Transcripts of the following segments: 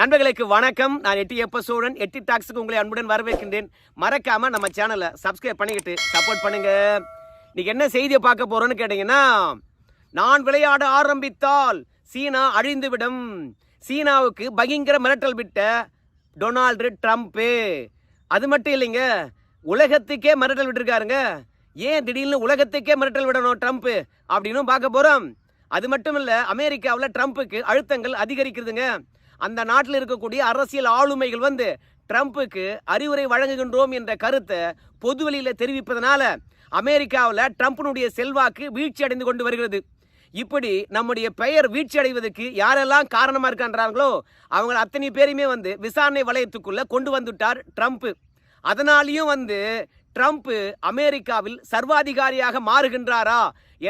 நண்பர்களுக்கு வணக்கம். நான் எட்டி எப்ப சோழன் எட்டி டாக்ஸுக்கு உங்களை அன்புடன் வரவேற்கின்றேன். மறக்காம நம்ம சேனலை சப்ஸ்கிரைப் பண்ணிக்கிட்டு சப்போர்ட் பண்ணுங்க. இன்னைக்கு என்ன செய்தியை பார்க்க போறோம்னு கேட்டீங்கன்னா நான் விளையாட ஆரம்பித்தால் சீனா அழிந்துவிடும். சீனாவுக்கு பயங்கர மிரட்டல் விட்ட டொனால்டு ட்ரம்ப்பு. அது மட்டும் இல்லைங்க உலகத்துக்கே மிரட்டல் விட்டுருக்காருங்க. ஏன் திடீர்னு உலகத்துக்கே மிரட்டல் விடணும் ட்ரம்ப்பு அப்படின்னு பார்க்க போகிறோம் அது மட்டும் இல்லை அமெரிக்காவில் ட்ரம்ப்புக்கு அழுத்தங்கள் அதிகரிக்கிறதுங்க. அந்த நாட்டில் இருக்கக்கூடிய அரசியல் ஆளுமைகள் வந்து ட்ரம்ப்புக்கு அறிவுரை வழங்குகின்றோம் என்ற கருத்தை பொதுவெளியில் தெரிவிப்பதனால அமெரிக்காவில் ட்ரம்ப்பினுடைய செல்வாக்கு வீழ்ச்சி அடைந்து கொண்டு வருகிறது. இப்படி நம்முடைய பெயர் வீழ்ச்சி அடைவதற்கு யாரெல்லாம் காரணமாக இருக்கின்றார்களோ அவங்க அத்தனை பேருமே வந்து விசாரணை வளையத்துக்குள்ளே கொண்டு வந்துட்டார் ட்ரம்ப். அதனாலேயும் வந்து ட்ரம்ப் அமெரிக்காவில் சர்வாதிகாரியாக மாறுகின்றாரா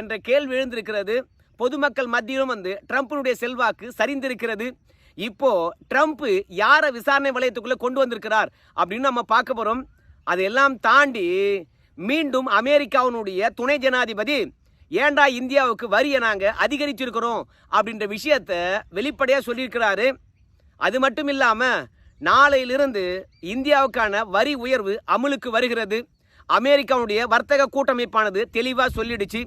என்ற கேள்வி எழுந்திருக்கிறது. பொதுமக்கள் மத்தியிலும் வந்து ட்ரம்ப்பினுடைய செல்வாக்கு சரிந்திருக்கிறது. இப்போ ட்ரம்ப் யாரை விசாரணை வளையத்துக்குள்ளே கொண்டு வந்திருக்கிறார் அப்படின்னு நம்ம பார்க்க போகிறோம் அதையெல்லாம் தாண்டி மீண்டும் அமெரிக்காவினுடைய துணை ஜனாதிபதி ஏன்டா இந்தியாவுக்கு வரியை நாங்கள் அதிகரிச்சிருக்கிறோம்? அப்படின்ற விஷயத்த வெளிப்படையாக சொல்லியிருக்கிறாரு. அது மட்டும் இல்லாமல் நாளையிலிருந்து இந்தியாவுக்கான வரி உயர்வு அமலுக்கு வருகிறது. அமெரிக்காவுடைய வர்த்தக கூட்டமைப்பானது தெளிவாக சொல்லிடுச்சு.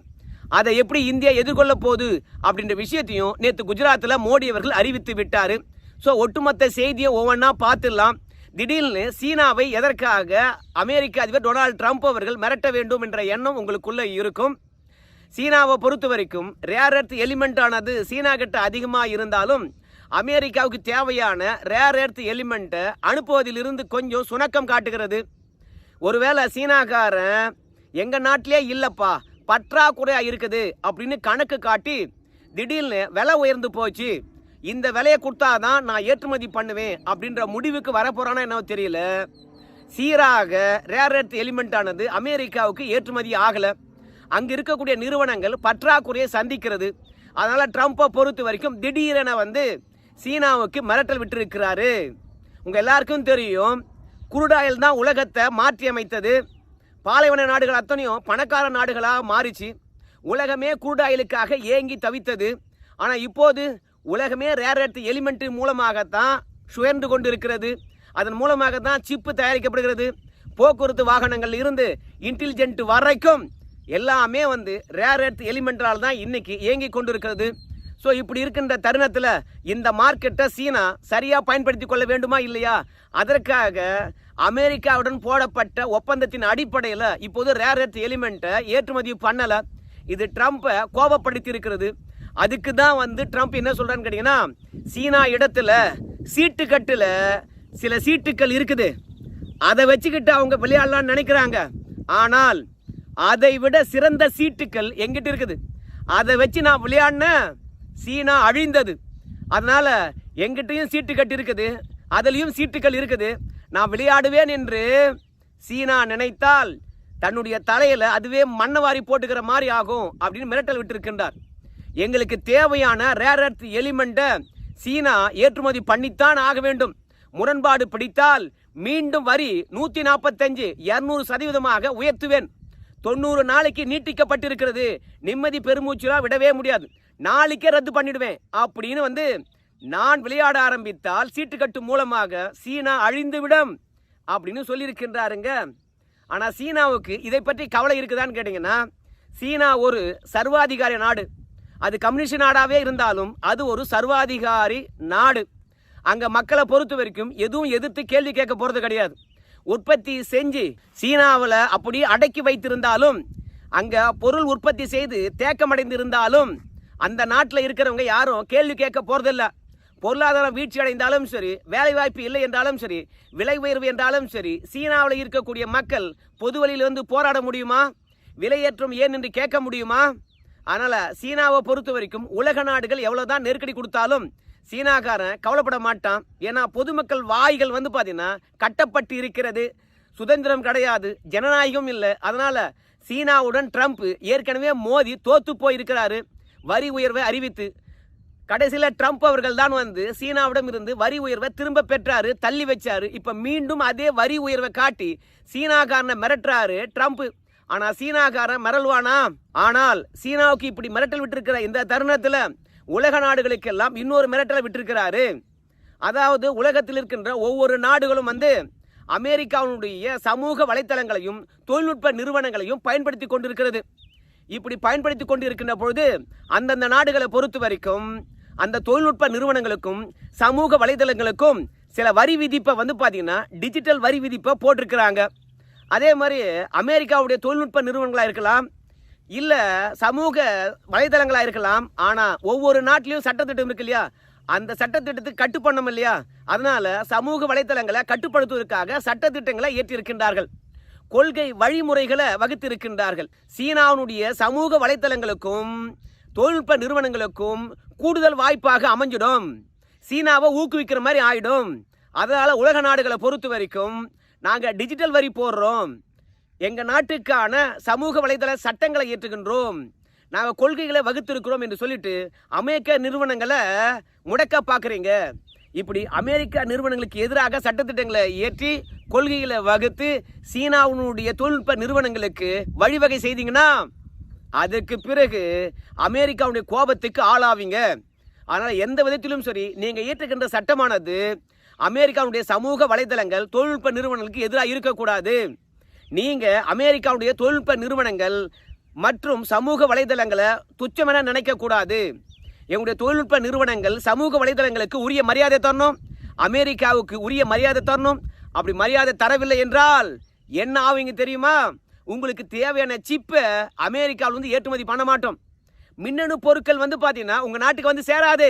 அதை எப்படி இந்தியா எதிர்கொள்ள போகுது அப்படின்ற விஷயத்தையும் நேற்று குஜராத்தில் மோடி அவர்கள் அறிவித்து விட்டார். ஸோ ஒட்டுமொத்த செய்தியை ஒவ்வொன்றா பார்த்துடலாம். திடீர்னு சீனாவை எதற்காக அமெரிக்க அதிபர் டொனால்டு ட்ரம்ப் அவர்கள் மிரட்ட வேண்டும் என்ற எண்ணம் உங்களுக்குள்ளே இருக்கும். சீனாவை பொறுத்த வரைக்கும் ரேர் எர்த் எலிமெண்ட் ஆனது சீனா கிட்ட அதிகமாக இருந்தாலும் அமெரிக்காவுக்கு தேவையான ரேர் எர்த் எலிமெண்ட்டை அனுப்புவதிலிருந்து கொஞ்சம் சுணக்கம் காட்டுகிறது. ஒருவேளை சீனாக்காரன் எங்கள் நாட்டிலே இல்லைப்பா பற்றாக்குறையாக இருக்குது அப்படின்னு கணக்கு காட்டி திடீர்னு விலை உயர்ந்து போச்சு. இந்த விலையை கொடுத்தாதான் நான் ஏற்றுமதி பண்ணுவேன் அப்படின்ற முடிவுக்கு வரப்போகிறானா என்ன தெரியல. சீராக ரேர் எர்த் எலிமெண்ட் ஆனது அமெரிக்காவுக்கு ஏற்றுமதி ஆகலை. அங்கே இருக்கக்கூடிய நிறுவனங்கள் பற்றாக்குறையை சந்திக்கிறது. அதனால் ட்ரம்ப்பை பொறுத்த வரைக்கும் திடீரென வந்து சீனாவுக்கு மிரட்டல் விட்டுருக்கிறாரு. உங்கள் எல்லாருக்கும் தெரியும் குருடாயில் தான் உலகத்தை மாற்றி அமைத்தது பாலைவன நாடுகள் அத்தனையும் பணக்கார நாடுகளாக மாறிச்சு. உலகமே குருடாயிலுக்காக ஏங்கி தவித்தது. ஆனால் இப்போது உலகமே ரேர் எர்த் எலிமெண்ட் மூலமாகத்தான் சுயர்ந்து கொண்டு இருக்கிறது அதன் மூலமாக தான் சிப்பு தயாரிக்கப்படுகிறது. போக்குவரத்து வாகனங்கள் இருந்து இன்டெலிஜென்ட் வரைக்கும் எல்லாமே வந்து ரேர் எர்த் எலிமெண்டால் தான் இன்னைக்கு இயங்கி கொண்டு இருக்கிறது ஸோ இப்படி இருக்கின்ற தருணத்தில் இந்த மார்க்கெட்டை சீனா சரியாக பயன்படுத்தி கொள்ள வேண்டுமா இல்லையா? அதற்காக அமெரிக்காவுடன் போடப்பட்ட ஒப்பந்தத்தின் அடிப்படையில் இப்போது ரேர் எர்த் எலிமெண்ட்டை ஏற்றுமதி பண்ணலை. இது ட்ரம்ப்பை கோபப்படுத்தி இருக்கிறது அதுக்கு தான் வந்து ட்ரம்ப் என்ன சொல்கிறான்னு கேட்டிங்கன்னா சீனா இடத்துல சீட்டு சில சீட்டுக்கள் இருக்குது. அதை வச்சுக்கிட்டு அவங்க விளையாடலாம்னு நினைக்கிறாங்க. ஆனால் அதை விட சிறந்த சீட்டுக்கள் எங்கிட்ட இருக்குது. அதை வச்சு நான் விளையாடினேன் சீனா அழிந்தது. அதனால் எங்கிட்டயும் சீட்டு கட்டி இருக்குது அதுலேயும் சீட்டுக்கள் இருக்குது. நான் விளையாடுவேன் என்று சீனா நினைத்தால் தன்னுடைய தலையில அதுவே மண்ணை வாரி போட்டுக்கிற மாதிரி ஆகும் அப்படின்னு மிரட்டல் விட்டிருக்கின்றார். எங்களுக்கு தேவையான ரேர் எர்த் எலிமெண்ட்டை சீனா ஏற்றுமதி பண்ணித்தான் ஆக வேண்டும். முரண்பாடு பிடித்தால் மீண்டும் வரி நூற்றி நாற்பத்தஞ்சு இரநூறு சதவீதமாக உயர்த்துவேன். தொண்ணூறு நாளைக்கு நீட்டிக்கப்பட்டிருக்கிறது. நிம்மதி பெருமூச்சுலாம் விடவே முடியாது. நாளைக்கே ரத்து பண்ணிடுவேன் அப்படின்னு வந்து நான் விளையாட ஆரம்பித்தால் சீட்டுக்கட்டு மூலமாக சீனா அழிந்துவிடும் அப்படின்னு சொல்லியிருக்கின்றாருங்க. ஆனால் சீனாவுக்கு இதை பற்றி கவலை இருக்குதான்னு கேட்டிங்கன்னா சீனா ஒரு சர்வாதிகாரி நாடு. அது கம்யூனிஸ்ட் நாடாகவே இருந்தாலும் அது ஒரு சர்வாதிகாரி நாடு. அங்கே மக்களை பொறுத்த வரைக்கும் எதுவும் எதிர்த்து கேள்வி கேட்க போகிறது கிடையாது. உற்பத்தி செஞ்சு சீனாவில் அப்படி அடக்கி வைத்திருந்தாலும் அங்கே பொருள் உற்பத்தி செய்து தேக்கமடைந்து இருந்தாலும் அந்த நாட்டில் இருக்கிறவங்க யாரும் கேள்வி கேட்க போகிறதில்ல பொருளாதாரம் வீழ்ச்சி அடைந்தாலும் சரி வேலைவாய்ப்பு இல்லை என்றாலும் சரி விலை உயர்வு என்றாலும் சரி சீனாவில் இருக்கக்கூடிய மக்கள் பொது வழியிலிருந்து போராட முடியுமா? விலையேற்றம் ஏன் என்று கேட்க முடியுமா? அதனால் சீனாவை பொறுத்த வரைக்கும் உலக நாடுகள் எவ்வளோதான் நெருக்கடி கொடுத்தாலும் சீனாக்காரன் கவலைப்பட மாட்டான். ஏன்னா பொதுமக்கள் வாய்கள் வந்து பார்த்தீங்கன்னா கட்டப்பட்டு இருக்கிறது. சுதந்திரம் கிடையாது ஜனநாயகம் இல்லை. அதனால் சீனாவுடன் ட்ரம்ப் ஏற்கனவே மோதி தோத்து போயிருக்கிறாரு. வரி உயர்வை அறிவித்து கடைசியில் ட்ரம்ப் அவர்கள் தான் வந்து சீனாவிடம் இருந்து வரி உயர்வை திரும்ப பெற்றாரு தள்ளி வச்சாரு. இப்போ மீண்டும் அதே வரி உயர்வை காட்டி சீனாக்காரனை மிரட்டுறாரு ட்ரம்ப் ஆனால் சீனாக்காரன் மிரள்வானா? ஆனால் சீனாவுக்கு இப்படி மிரட்டல் விட்டுருக்கிற இந்த தருணத்தில் உலக நாடுகளுக்கெல்லாம் இன்னொரு மிரட்டலை விட்டுருக்கிறாரு. அதாவது உலகத்தில் இருக்கின்ற ஒவ்வொரு நாடுகளும் வந்து அமெரிக்காவினுடைய சமூக வலைத்தளங்களையும் தொழில்நுட்ப நிறுவனங்களையும் பயன்படுத்தி கொண்டிருக்கிறது. இப்படி பயன்படுத்தி கொண்டு இருக்கின்ற பொழுது அந்தந்த நாடுகளை பொறுத்த வரைக்கும் அந்த தொழில்நுட்ப நிறுவனங்களுக்கும் சமூக வலைதளங்களுக்கும் சில வரி விதிப்பை வந்து பார்த்தீங்கன்னா டிஜிட்டல் வரி விதிப்பை போட்டிருக்கிறாங்க. அதே மாதிரி அமெரிக்காவுடைய தொழில்நுட்ப நிறுவனங்களாக இருக்கலாம் இல்லை சமூக வலைதளங்களாக இருக்கலாம் ஆனால் ஒவ்வொரு நாட்டிலையும் சட்டத்திட்டம் இருக்கு இல்லையா? அந்த சட்டத்திட்டத்துக்கு கட்டுப்பண்ணம் இல்லையா? அதனால் சமூக வலைதளங்களை கட்டுப்படுத்துவதற்காக சட்டத்திட்டங்களை ஏற்றிருக்கின்றார்கள். கொள்கை வழிமுறைகளை வகுத்திருக்கின்றார்கள். சீனாவுடைய சமூக வலைத்தளங்களுக்கும் தொழில்நுட்ப நிறுவனங்களுக்கும் கூடுதல் வாய்ப்பாக அமைஞ்சிடும். சீனாவை ஊக்குவிக்கிற மாதிரி ஆயிடும். அதனால் உலக நாடுகளை பொறுத்த வரைக்கும் நாங்கள் டிஜிட்டல் வரி போடுறோம். எங்கள் நாட்டுக்கான சமூக வலைதள சட்டங்களை ஏற்றுகின்றோம் நாங்கள் கொள்கைகளை வகுத்திருக்கிறோம் என்று சொல்லிட்டு அமெரிக்க நிறுவனங்களை முடக்க பார்க்குறீங்க. இப்படி அமெரிக்கா நிறுவனங்களுக்கு எதிராக சட்டத்திட்டங்களை ஏற்றி கொள்கைகளை வகுத்து சீனாவினுடைய தொழில்நுட்ப நிறுவனங்களுக்கு வழிவகை செய்தீங்கன்னா அதுக்கு பிறகு அமெரிக்காவுடைய கோபத்துக்கு ஆளாவீங்க. அதனால் எந்த விதத்திலும் சரி நீங்கள் இயற்றுகின்ற சட்டமானது அமெரிக்காவுடைய சமூக வலைதளங்கள் தொழில்நுட்ப நிறுவனங்களுக்கு எதிராக இருக்கக்கூடாது. நீங்கள் அமெரிக்காவுடைய தொழில்நுட்ப நிறுவனங்கள் மற்றும் சமூக வலைதளங்களை துச்சமென நினைக்கக்கூடாது. எங்களுடைய தொழில்நுட்ப நிறுவனங்கள் சமூக வலைதளங்களுக்கு உரிய மரியாதை தரணும். அமெரிக்காவுக்கு உரிய மரியாதை தரணும். அப்படி மரியாதை தரவில்லை என்றால் என்ன ஆவீங்க தெரியுமா? உங்களுக்கு தேவையான சிப்பை அமெரிக்காவில் வந்து ஏற்றுமதி பண்ண மாட்டோம். மின்னணு பொருட்கள் வந்து பார்த்தீங்கன்னா உங்கள் நாட்டுக்கு வந்து சேராது.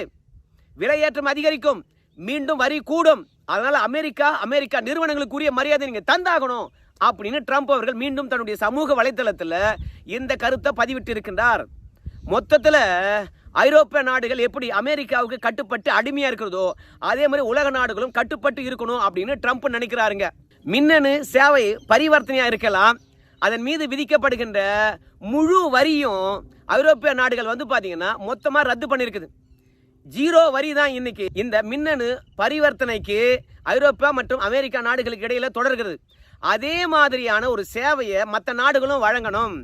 விலையேற்றம் அதிகரிக்கும். மீண்டும் வரி கூடும். அதனால் அமெரிக்கா அமெரிக்கா நிறுவனங்களுக்குரிய மரியாதை நீங்கள் தந்தாகணும் அப்படின்னு ட்ரம்ப் அவர்கள் மீண்டும் தன்னுடைய சமூக வலைத்தளத்தில் இந்த கருத்தை பதிவிட்டு இருக்கின்றார் மொத்தத்தில் ஐரோப்பிய நாடுகள் எப்படி அமெரிக்காவுக்கு கட்டுப்பட்டு அடிமையாக இருக்கிறதோ அதே மாதிரி உலக நாடுகளும் கட்டுப்பட்டு இருக்கணும் அப்படின்னு ட்ரம்ப் நினைக்கிறாருங்க. மின்னணு சேவை பரிவர்த்தனையாக இருக்கலாம். அதன் மீது விதிக்கப்படுகின்ற முழு வரியும் ஐரோப்பிய நாடுகள் வந்து பார்த்தீங்கன்னா மொத்தமாக ரத்து பண்ணியிருக்குது ஜீரோ வரி தான் இன்னைக்கு. இந்த மின்னணு பரிவர்த்தனைக்கு ஐரோப்பா மற்றும் அமெரிக்கா நாடுகளுக்கு இடையில தொடர்கிறது. அதே மாதிரியான ஒரு சேவையை மற்ற நாடுகளும் வழங்கணும்.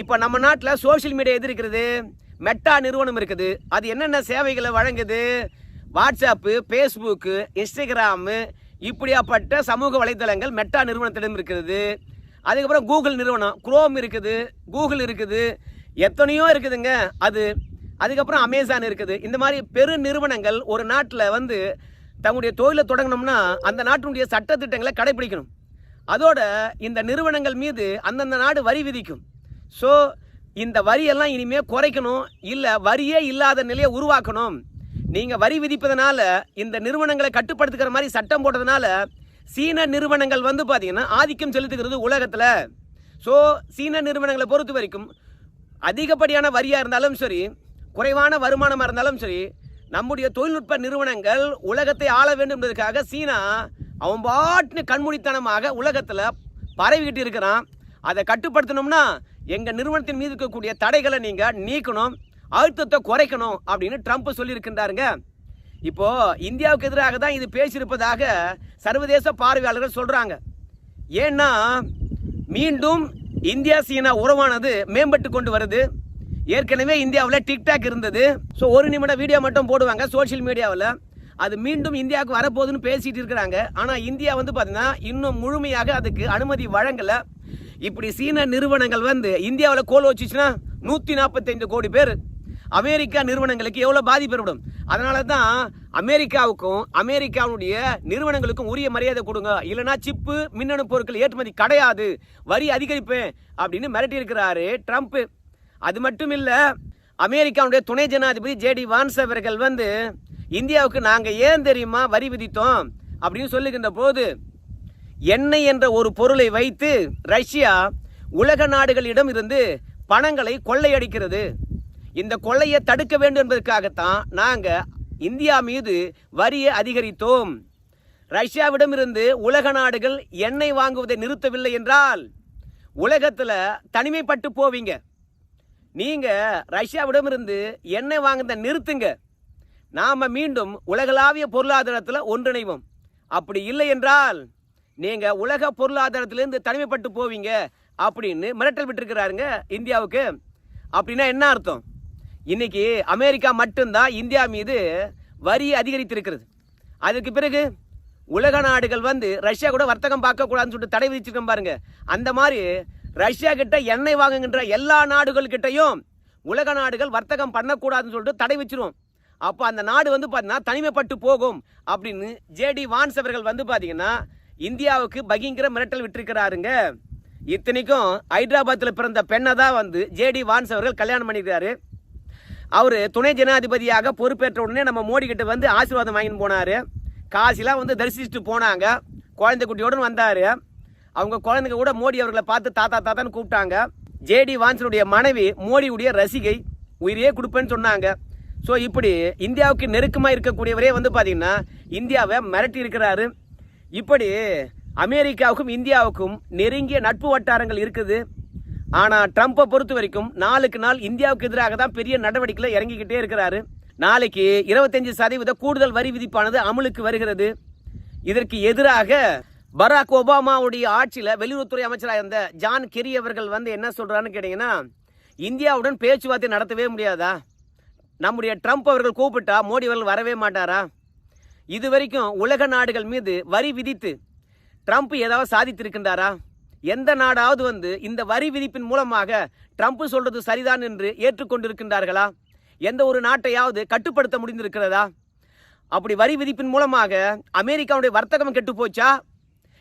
இப்போ நம்ம நாட்டில் சோஷியல் மீடியா எது இருக்கிறது மெட்டா நிறுவனம் இருக்குது. அது என்னென்ன சேவைகளை வழங்குது? வாட்ஸ்அப்பு ஃபேஸ்புக்கு இன்ஸ்டாகிராமு இப்படியாப்பட்ட சமூக வலைத்தளங்கள் மெட்டா நிறுவனத்திடம் இருக்கிறது. அதுக்கப்புறம் கூகுள் நிறுவனம். குரோம் இருக்குது கூகுள் இருக்குது எத்தனையோ இருக்குதுங்க. அது அதுக்கப்புறம் அமேசான் இருக்குது. இந்த மாதிரி பெரு நிறுவனங்கள் ஒரு நாட்டில் வந்து தங்களுடைய தொழிலை தொடங்கணும்னா அந்த நாட்டினுடைய சட்டத்திட்டங்களை கடைபிடிக்கணும். அதோட இந்த நிறுவனங்கள் மீது அந்தந்த நாடு வரி விதிக்கும். ஸோ இந்த வரியெல்லாம் இனிமேல் குறைக்கணும். இல்லை வரியே இல்லாத நிலையை உருவாக்கணும். நீங்கள் வரி விதிப்பதனால இந்த நிறுவனங்களை கட்டுப்படுத்துகிற மாதிரி சட்டம் போட்டதுனால சீன நிறுவனங்கள் வந்து பார்த்தீங்கன்னா ஆதிக்கம் செலுத்துகிறது உலகத்தில். ஸோ சீன நிறுவனங்களை பொறுத்த வரைக்கும் அதிகப்படியான வரியாக இருந்தாலும் சரி குறைவான வருமானமாக இருந்தாலும் சரி நம்முடைய தொழில்நுட்ப நிறுவனங்கள் உலகத்தை ஆள வேண்டும் என்பதற்காக சீனா அவன் பாட்டுன்னு கண்மூடித்தனமாக உலகத்தில் பரவிக்கிட்டு இருக்கிறான். அதை கட்டுப்படுத்தணும்னா எங்கள் நிறுவனத்தின் மீது இருக்கக்கூடிய தடைகளை நீங்கள் நீக்கணும் அழுத்தத்தை குறைக்கணும் அப்படின்னு ட்ரம்ப் சொல்லியிருக்கின்றாருங்க. இப்போ இந்தியாவுக்கு எதிராக தான் இது பேசியிருப்பதாக சர்வதேச பார்வையாளர்கள் சொல்றாங்க. ஏன்னா மீண்டும் இந்தியா சீனா உறவானது மேம்பட்டு கொண்டு வருது. ஏற்கனவே இந்தியாவில் டிக்டாக் இருந்தது. ஸோ ஒரு நிமிட வீடியோ மட்டும் போடுவாங்க சோஷியல் மீடியாவில். அது மீண்டும் இந்தியாவுக்கு வரப்போகுதுன்னு பேசிகிட்டு இருக்கிறாங்க. ஆனால் இந்தியா வந்து பார்த்தீங்கன்னா இன்னும் முழுமையாக அதுக்கு அனுமதி வழங்கலை. இப்படி சீன நிறுவனங்கள் வந்து இந்தியாவில் கோல் வச்சுச்சுன்னா நூற்றி நாற்பத்தைந்து கோடி பேர். அமெரிக்கா நிறுவனங்களுக்கு எவ்வளோ பாதிப்பு ஏற்படும்? அதனால தான் அமெரிக்காவுக்கும் அமெரிக்காவுடைய நிறுவனங்களுக்கும் உரிய மரியாதை கொடுங்க. இல்லைனா சிப்பு மின்னணு பொருட்கள் ஏற்றுமதி கிடையாது. வரி அதிகரிப்பேன் அப்படின்னு மிரட்டி இருக்கிறாரு ட்ரம்ப். அது மட்டும் இல்லை அமெரிக்காவுடைய துணை ஜனாதிபதி ஜேடி வான்ஸ் அவர்கள் வந்து இந்தியாவுக்கு நாங்கள் ஏன் தெரியுமா வரி விதித்தோம்? அப்படின்னு சொல்லுகின்ற போது எண்ணெய் என்ற ஒரு பொருளை வைத்து ரஷ்யா உலக நாடுகளிடம் இருந்து பணங்களை கொள்ளையடிக்கிறது. இந்த கொள்ளையை தடுக்க வேண்டும் என்பதற்காகத்தான் நாங்கள் இந்தியா மீது வரியை அதிகரித்தோம். ரஷ்யாவிடமிருந்து உலக நாடுகள் எண்ணெய் வாங்குவதை நிறுத்தவில்லை என்றால் உலகத்தில் தனிமைப்பட்டு போவீங்க. நீங்கள் ரஷ்யாவிடமிருந்து எண்ணெய் வாங்குறதை நிறுத்துங்க. நாம் மீண்டும் உலகளாவிய பொருளாதாரத்தில் ஒன்றிணைவோம். அப்படி இல்லை என்றால் நீங்கள் உலக பொருளாதாரத்திலேருந்து தனிமைப்பட்டு போவீங்க அப்படின்னு மிரட்டல் விட்டுருக்கிறாருங்க இந்தியாவுக்கு. அப்படின்னா என்ன அர்த்தம்? இன்னைக்கு அமெரிக்கா மட்டும்தான் இந்தியா மீது வரி அதிகரித்திருக்கிறது. அதுக்கு பிறகு உலக நாடுகள் வந்து ரஷ்யா கூட வர்த்தகம் பார்க்கக்கூடாதுன்னு சொல்லிட்டு தடை விதிச்சிருக்கோம் பாருங்க. அந்த மாதிரி ரஷ்யா கிட்ட எண்ணெய் வாங்குகின்ற எல்லா நாடுகள் கிட்டையும் உலக நாடுகள் வர்த்தகம் பண்ணக்கூடாதுன்னு சொல்லிட்டு தடை வச்சிருவோம் அப்போ அந்த நாடு வந்து பார்த்தீங்கன்னா தனிமைப்பட்டு போகும் அப்படின்னு ஜேடி வான்ஸ் அவர்கள் வந்து பார்த்தீங்கன்னா இந்தியாவுக்கு பகிங்கிற மிரட்டல் விட்டிருக்கிறாருங்க. இத்தனைக்கும் ஹைதராபாத்தில் பிறந்த பெண்ணை தான் வந்து ஜேடி வான்ஸ் அவர்கள் கல்யாணம் பண்ணியிருக்காரு அவர் துணை ஜனாதிபதியாக பொறுப்பேற்ற உடனே நம்ம மோடி கிட்ட வந்து ஆசீர்வாதம் வாங்கின்னு போனார். காசிலாம் வந்து தரிசிச்சுட்டு போனாங்க. குழந்தை குட்டியோடு வந்தார். அவங்க குழந்தைங்க கூட மோடி அவர்களை பார்த்து தாத்தா தாத்தான்னு கூப்பிட்டாங்க. ஜேடி வான்சனுடைய மனைவி மோடியுடைய ரசிகை உயிரையே கொடுப்பேன்னு சொன்னாங்க. ஸோ இப்படி இந்தியாவுக்கு நெருக்கமாக இருக்கக்கூடியவரே வந்து பார்த்திங்கன்னா இந்தியாவை மிரட்டி இருக்கிறாரு. இப்படி அமெரிக்காவுக்கும் இந்தியாவுக்கும் நெருங்கிய நட்பு வட்டாரங்கள் இருக்குது. ஆனால் ட்ரம்ப்பை பொறுத்த வரைக்கும் நாளுக்கு நாள் இந்தியாவுக்கு எதிராக தான் பெரிய நடவடிக்கையில் இறங்கிக்கிட்டே இருக்கிறாரு. நாளைக்கு இருபத்தஞ்சு சதவீத கூடுதல் வரி விதிப்பானது அமலுக்கு வருகிறது. இதற்கு எதிராக பராக் ஒபாமாவுடைய ஆட்சியில் வெளியுறவுத்துறை அமைச்சராக இருந்த ஜான் கெரி அவர்கள் வந்து என்ன சொல்கிறான்னு கேட்டிங்கன்னா இந்தியாவுடன் பேச்சுவார்த்தை நடத்தவே முடியாதா? நம்முடைய ட்ரம்ப் அவர்கள் கூப்பிட்டா மோடி அவர்கள் வரவே மாட்டாரா? இது வரைக்கும் உலக நாடுகள் மீது வரி விதித்து ட்ரம்ப் ஏதாவது சாதித்திருக்கின்றாரா? எந்த நாடாவது வந்து இந்த வரி விதிப்பின் மூலமாக ட்ரம்ப் சொல்றது சரிதான் என்று ஏற்றுக்கொண்டிருக்கின்றார்களா? எந்த ஒரு நாட்டையாவது கட்டுப்படுத்த முடிந்திருக்கிறதா? அப்படி வரி விதிப்பின் மூலமாக அமெரிக்காவுடைய வர்த்தகம் கெட்டு போச்சா?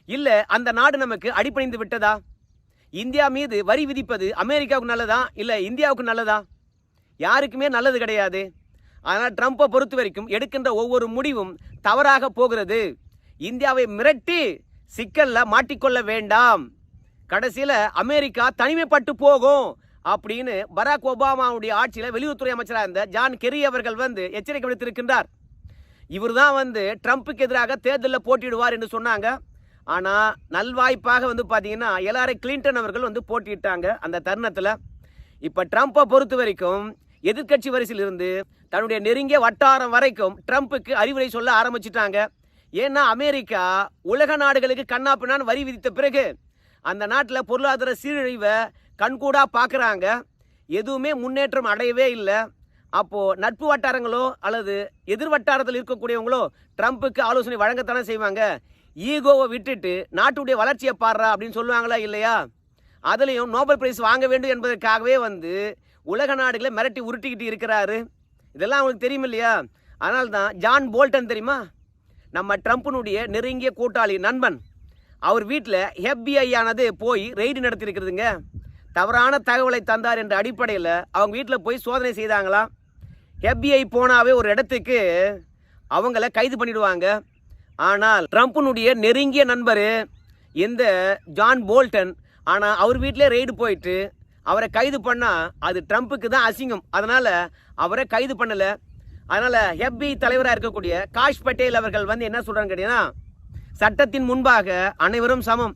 இல்லை அந்த நாடு நமக்கு அடிபணிந்து விட்டதா? இந்தியா மீது வரி விதிப்பது அமெரிக்காவுக்கு நல்லதா? இல்லை இந்தியாவுக்கு நல்லதா? யாருக்குமே நல்லது கிடையாது. ஆனால் ட்ரம்ப்பை பொறுத்த வரைக்கும் எடுக்கின்ற ஒவ்வொரு முடிவும் தவறாக போகிறது. இந்தியாவை மிரட்டி சிக்கலில் மாட்டிக்கொள்ள வேண்டாம். கடைசியில் அமெரிக்கா தனிமைப்பட்டு போகும் அப்படின்னு பராக் ஒபாமாவுடைய ஆட்சியில் வெளியுறவுத்துறை அமைச்சராக இருந்த ஜான் கெரி அவர்கள் வந்து எச்சரிக்கை விடுத்திருக்கின்றார். இவர் தான் வந்து ட்ரம்ப்புக்கு எதிராக தேர்தலில் போட்டியிடுவார் என்று சொன்னாங்க. ஆனால் நல்வாய்ப்பாக வந்து பார்த்தீங்கன்னா எல்லாரும் கிளின்டன் அவர்கள் வந்து போட்டியிட்டாங்க அந்த தருணத்தில். இப்போ ட்ரம்ப்பை பொறுத்த வரைக்கும் எதிர்க்கட்சி வரிசையில் இருந்து தன்னுடைய நெருங்கிய வட்டாரம் வரைக்கும் ட்ரம்ப்புக்கு அறிவுரை சொல்ல ஆரம்பிச்சிட்டாங்க. ஏன்னா அமெரிக்கா உலக நாடுகளுக்கு கண்ணாப்பினான் வரி விதித்த பிறகு அந்த நாட்டில் பொருளாதார சீரழிவை கண்கூடாக பார்க்குறாங்க எதுவுமே முன்னேற்றம் அடையவே இல்லை. அப்போது நட்பு வட்டாரங்களோ அல்லது எதிர் வட்டாரத்தில் இருக்கக்கூடியவங்களோ ட்ரம்ப்புக்கு ஆலோசனை வழங்கத்தானே செய்வாங்க. ஈகோவை விட்டுட்டு நாட்டுடைய வளர்ச்சியை பாடுறா அப்படின்னு சொல்லுவாங்களா இல்லையா? அதுலேயும் நோபல் பிரைஸ் வாங்க வேண்டும் என்பதற்காகவே வந்து உலக நாடுகளை மிரட்டி உருட்டிக்கிட்டு இருக்கிறாரு. இதெல்லாம் அவங்களுக்கு தெரியும் இல்லையா? அதனால்தான் ஜான் போல்டன் தெரியுமா? நம்ம ட்ரம்ப்பினுடைய நெருங்கிய கூட்டாளி நண்பன். அவர் வீட்டில் FBI ஆனது போய் ரெய்டு நடத்தியிருக்கிறதுங்க. தவறான தகவலை தந்தார் என்ற அடிப்படையில் அவங்க வீட்டில் போய் சோதனை செய்தாங்களாம் எஃபிஐ போனாவே ஒரு இடத்துக்கு அவங்கள கைது பண்ணிடுவாங்க. ஆனால் ட்ரம்ப்பினுடைய நெருங்கிய நண்பர் இந்த ஜான் போல்டன் ஆனால் அவர் வீட்டிலே ரெய்டு போயிட்டு அவரை கைது பண்ணால் அது ட்ரம்ப்புக்கு தான் அசிங்கம். அதனால் அவரை கைது பண்ணலை. அதனால் எஃபிஐ தலைவராக இருக்கக்கூடிய காஷ் பட்டேல் அவர்கள் வந்து என்ன சொல்கிறாங்க கேட்டீங்கன்னா சட்டத்தின் முன்பாக அனைவரும் சமம்.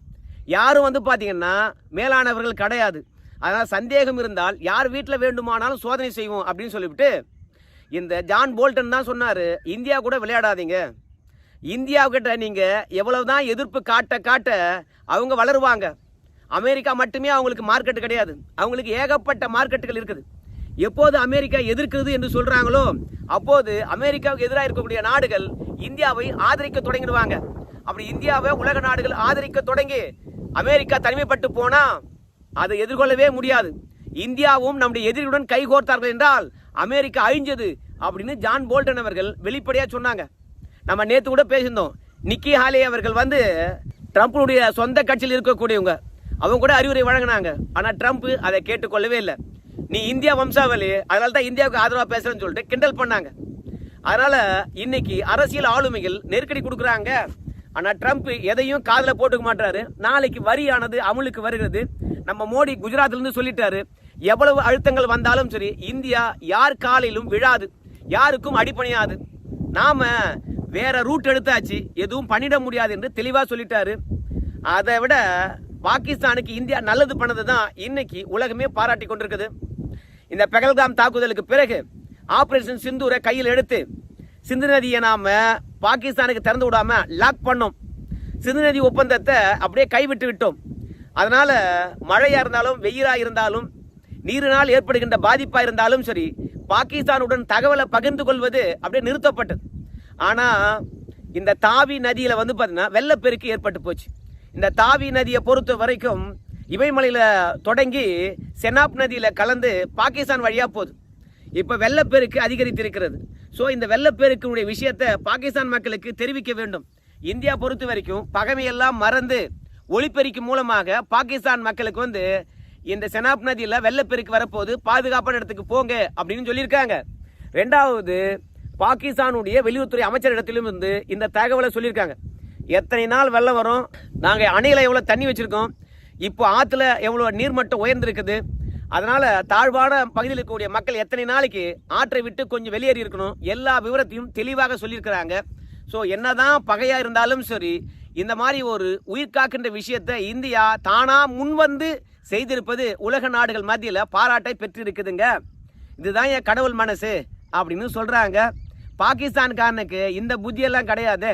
யாரும் வந்து பார்த்தீங்கன்னா மேலானவர்கள் கிடையாது. அதனால் சந்தேகம் இருந்தால் யார் வீட்டில் வேண்டுமானாலும் சோதனை செய்வோம் அப்படின்னு சொல்லிவிட்டு இந்த ஜான் போல்டன் தான் சொன்னார் இந்தியா கூட விளையாடாதீங்க. இந்தியாவுக்கிட்ட நீங்கள் எவ்வளவு தான் எதிர்ப்பு காட்ட காட்ட அவங்க வளருவாங்க. அமெரிக்கா மட்டுமே அவங்களுக்கு மார்க்கெட் கிடையாது. அவங்களுக்கு ஏகப்பட்ட மார்க்கெட்டுகள் இருக்குது. எப்போது அமெரிக்கா எதிர்க்கிறது என்று சொல்கிறாங்களோ அப்போது அமெரிக்காவுக்கு எதிராக இருக்கக்கூடிய நாடுகள் இந்தியாவை ஆதரிக்க தொடங்கிடுவாங்க. அப்படி இந்தியாவை உலக நாடுகள் ஆதரிக்க தொடங்கி அமெரிக்கா தனிமைப்பட்டு போனா அதை எதிர்கொள்ளவே முடியாது. இந்தியாவும் நம்முடைய எதிரியுடன் கைகோர்த்தார்கள் என்றால் அமெரிக்கா அழிஞ்சது அப்படின்னு ஜான் போல்டன் அவர்கள் வெளிப்படையா சொன்னாங்க. நம்ம நேத்து கூட பேசியிருந்தோம். நிக்கி ஹாலே அவர்கள் வந்து ட்ரம்ப்புடைய சொந்த கட்சியில் இருக்கக்கூடியவங்க. அவங்க கூட அறிவுரை வழங்கினாங்க. ஆனால் ட்ரம்ப் அதை கேட்டுக்கொள்ளவே இல்லை. நீ இந்தியா வம்சாவளி அதனால தான் இந்தியாவுக்கு ஆதரவாக பேசுறேன்னு சொல்லிட்டு கிண்டல் பண்ணாங்க. அதனால இன்னைக்கு அரசியல் ஆளுமைகள் நெருக்கடி கொடுக்குறாங்க. ஆனால் ட்ரம்ப் எதையும் காதில் போட்டுக்க மாட்டாரு நாளைக்கு வரியானது அமுலுக்கு வருகிறது. நம்ம மோடி குஜராத்லேருந்து சொல்லிட்டாரு எவ்வளவு அழுத்தங்கள் வந்தாலும் சரி இந்தியா யார் காலையிலும் விழாது. யாருக்கும் அடிப்பணியாது நாம் வேற ரூட் எடுத்தாச்சு. எதுவும் பண்ணிட முடியாது என்று தெளிவாக சொல்லிட்டாரு. அதை விட பாகிஸ்தானுக்கு இந்தியா நல்லது பண்ணது தான் இன்னைக்கு உலகமே பாராட்டி கொண்டிருக்குது. இந்த பெகல்காம் தாக்குதலுக்கு பிறகு ஆபரேஷன் சிந்தூரை கையில் எடுத்து சிந்து நதியை நாம் பாகிஸ்தானுக்கு திறந்து விடாமல் லாக் பண்ணோம். சிந்து நதி ஒப்பந்தத்தை அப்படியே கைவிட்டு விட்டோம். அதனால் மழையாக இருந்தாலும் வெயிலாக இருந்தாலும் நீரினால் ஏற்படுகின்ற பாதிப்பாக இருந்தாலும் சரி பாகிஸ்தானுடன் தகவலை பகிர்ந்து கொள்வது அப்படியே நிறுத்தப்பட்டது. ஆனால் இந்த தாவி நதியில் வந்து பார்த்தீங்கன்னா வெள்ளப்பெருக்கு ஏற்பட்டு போச்சு. இந்த தாவி நதியை பொறுத்த வரைக்கும் இமயமலையில் தொடங்கி செனாப் நதியில் கலந்து பாகிஸ்தான் வழியாக போகுது. இப்போ வெள்ளப்பெருக்கு அதிகரித்திருக்கிறது. ஸோ இந்த வெள்ளப்பெருக்கினுடைய விஷயத்தை பாகிஸ்தான் மக்களுக்கு தெரிவிக்க வேண்டும். இந்தியா பொறுத்த வரைக்கும் பகமையெல்லாம் மறந்து ஒளிப்பெருக்கு மூலமாக பாகிஸ்தான் மக்களுக்கு வந்து இந்த செனாப் நதியில் வெள்ளப்பெருக்கு வரப்போது பாதுகாப்பான இடத்துக்கு போங்க அப்படின்னு சொல்லியிருக்காங்க. ரெண்டாவது பாகிஸ்தானுடைய வெளியுறவுத்துறை அமைச்சர் இடத்திலும் இருந்து இந்த தகவலை சொல்லியிருக்காங்க. எத்தனை நாள் வெள்ளம் வரும்? நாங்கள் அணையில் எவ்வளோ தண்ணி வச்சுருக்கோம்? இப்போ ஆற்றுல எவ்வளோ நீர்மட்டம் உயர்ந்திருக்குது? அதனால தாழ்வான பகுதியில் இருக்கக்கூடிய மக்கள் எத்தனை நாளைக்கு ஆற்றை விட்டு கொஞ்சம் வெளியேறி இருக்கணும்? எல்லா விவரத்தையும் தெளிவாக சொல்லியிருக்கிறாங்க. ஸோ என்னதான் பகையா இருந்தாலும் சரி இந்த மாதிரி ஒரு உயிர் காக்கின்ற விஷயத்தை இந்தியா தானா முன்வந்து செய்திருப்பது உலக நாடுகள் மத்தியில் பாராட்டை பெற்றிருக்குதுங்க. இதுதான் என் கடவுள் மனசு அப்படின்னு சொல்றாங்க. பாகிஸ்தான்காரனுக்கு இந்த புத்தியெல்லாம் கிடையாது.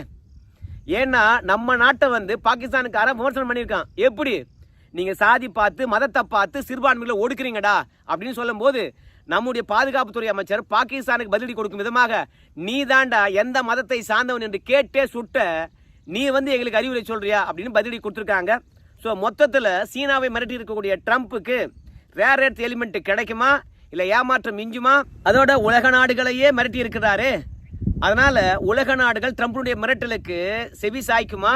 ஏன்னா நம்ம நாட்டை வந்து பாகிஸ்தானுக்காரன் விமர்சனம் பண்ணியிருக்கான். எப்படி? நீங்க சாதி பார்த்து மதத்தை பார்த்து சிறுபான்மைகளை ஒடுக்குறீங்கடா அப்படின்னு சொல்லும்போது நம்முடைய பாதுகாப்புத்துறை அமைச்சர் பாகிஸ்தானுக்கு பதிலடி கொடுக்கும் விதமாக நீ தாண்டா எந்த மதத்தை சார்ந்தவன் என்று கேட்டே சுட்ட நீ வந்து எங்களுக்கு அறிவுரை சொல்றியா? அப்படின்னு பதிலடி கொடுத்துருக்காங்க. ஸோ மொத்தத்தில் சீனாவை மிரட்டி இருக்கக்கூடிய ட்ரம்ப்புக்கு ரேர் எர்த் எலிமெண்ட் கிடைக்குமா? இல்லை ஏமாற்றம் மிஞ்சுமா? அதோட உலக நாடுகளையே மிரட்டி இருக்கிறாரு. அதனால உலக நாடுகள் ட்ரம்ப்புடைய மிரட்டலுக்கு செவி சாய்க்குமா?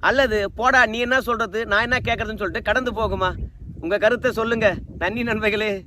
அல்லது போடா நீ என்ன சொல்றது? நான் என்ன கேட்கறதுன்னு சொல்லிட்டு கடந்து போகுமா? உங்க கருத்தை சொல்லுங்க. நன்றி நண்பர்களே.